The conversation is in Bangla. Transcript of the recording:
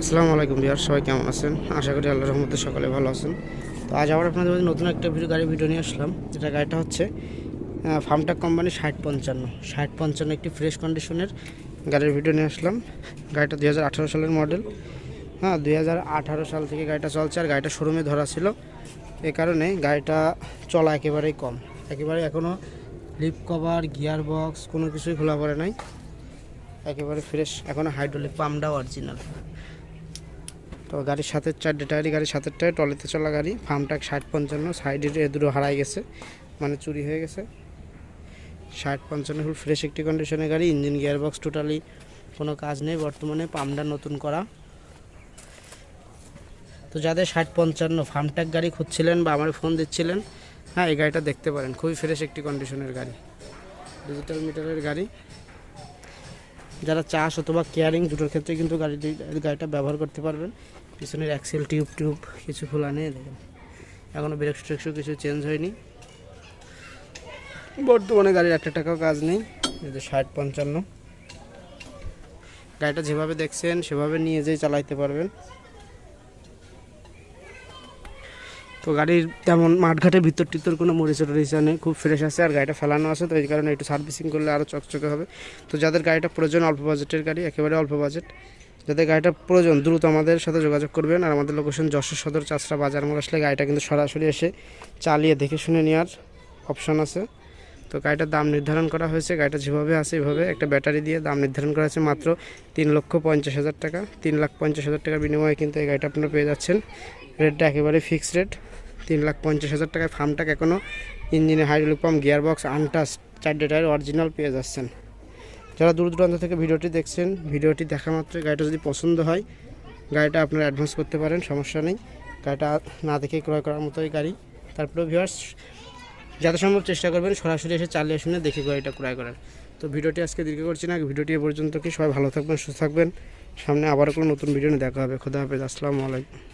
আসসালামু আলাইকুম বিহার সবাই কেমন আছেন? আশা করি আল্লাহর রহমতে সকালে ভালো আছেন। তো আজ আবার আপনাদের মধ্যে নতুন একটা ভিডিও গাড়ি ভিডিও নিয়ে আসলাম। যেটা গাড়িটা হচ্ছে ফার্মটাক কোম্পানি ষাট পঞ্চান্ন। ষাট পঞ্চান্ন একটি ফ্রেশ কন্ডিশনের গাড়ির ভিডিও নিয়ে আসলাম। গাড়িটা দুই হাজার আঠারো সালের মডেল হ্যাঁ দুই হাজার আঠারো সাল থেকে গাড়িটা চলছে আর গাড়িটা শোরুমে ধরা ছিল। এ কারণে গাড়িটা চলা একেবারেই কম। একেবারে এখনও লিপ কভার গিয়ার বক্স কোনো কিছুই খোলা পড়ে নাই। একেবারে ফ্রেশ এখনও হাইড্রোলিক পাম্পটাও অরিজিনাল তো গাড়ির সাথে চারটে টায়ারই গাড়ির সাথে টায়ার টলিতে চলা গাড়ি ফার্মটাক ষাট পঞ্চান্ন সাইডের দুটো হারাই গেছে মানে চুরি হয়ে গেছে। ষাট পঞ্চান্ন ফুল ফ্রেশ একটি কন্ডিশনের গাড়ি ইঞ্জিন গিয়ার বক্স টোটালি কোনো কাজ নেই, বর্তমানে পাম্পটা নতুন করা। তো যাদের ষাট পঞ্চান্ন ফার্মটাক গাড়ি খুঁজছিলেন বা আমার ফোন দিচ্ছিলেন হ্যাঁ এই গাড়িটা দেখতে পারেন, খুবই ফ্রেশ একটি কন্ডিশনের গাড়ি। ডিজিটাল মিটারের গাড়ি যারা চাষ অথবা কেয়ারিং দুটোর ক্ষেত্রে কিন্তু গাড়িটি, গাড়িটা ব্যবহার করতে পারবেন। পিছনের অ্যাক্সেল টিউব টিউব কিছু খোলা নেই, দেখেন। এখনও ব্রেক স্ট্রেকশো কিছু চেঞ্জ হয়নি। বর্তমানে গাড়ির একটা টাকাও কাজ নেই, এই ষাট পঞ্চান্ন। গাড়িটা যেভাবে দেখছেন, সেভাবে নিয়ে যেয়ে চালাইতে পারবেন। তো গাড়ির তেমন মাঠঘাটের ভিতর টিতর কোনো মরিচা টরিচা নেই, খুব ফ্রেশ আছে আর গাড়িটা ফেলানো আছে, তো এই কারণে একটু সার্ভিসিং করলে আরও চকচকে হবে। তো যাদের গাড়িটা প্রয়োজন, অল্প বাজেটের গাড়ি, একেবারে অল্প বাজেট যাদের গাড়িটা প্রয়োজন, দ্রুত আমাদের সাথে যোগাযোগ করবেন আর আমাদের লোকেশন যশোর সদর চাষরা বাজার মোড় আসলে গাড়িটা কিন্তু সরাসরি এসে চালিয়ে দেখে শুনে নেওয়ার অপশন আছে। তো গাড়িটার দাম নির্ধারণ করা হয়েছে, গাড়িটা যেভাবে আছে এভাবে একটা ব্যাটারি দিয়ে দাম নির্ধারণ করা হয়েছে মাত্র তিন লক্ষ পঞ্চাশ হাজার টাকা। তিন লাখ পঞ্চাশ হাজার টাকার বিনিময়ে কিন্তু এই গাড়িটা আপনারা পেয়ে যাচ্ছেন। রেটটা একেবারে ফিক্সড রেট তিন লাখ পঞ্চাশ হাজার টাকায় ফার্মটাকে এখনও ইঞ্জিনে হাইড্রোলিক পাম্প গিয়ার বক্স আনটাস, চারটে টায়ার অরিজিনাল পেয়ে যাচ্ছেন। যারা দূর দূরান্ত থেকে ভিডিওটি দেখছেন, ভিডিওটি দেখা মাত্রই গাড়িটা যদি পছন্দ হয়, গাড়িটা আপনারা অ্যাডভান্স করতে পারেন, সমস্যা নেই। গাড়িটা না দেখে ক্রয় করার মতোই গাড়ি। তারপরে ভিউয়ার্স যত সম্ভব চেষ্টা করবেন, সরাসরি এসে চালিয়ে শুনে দেখে গাড়িটা ক্রয় করার। তো ভিডিওটি আজকে দীর্ঘ করছি না ভিডিওটি এ পর্যন্ত কি, সবাই ভালো থাকবেন, সুস্থ থাকবেন। সামনে আবার কোনো নতুন ভিডিও নিয়ে দেখা হবে। খোদা হাফেজ, আসসালামু আলাইকুম।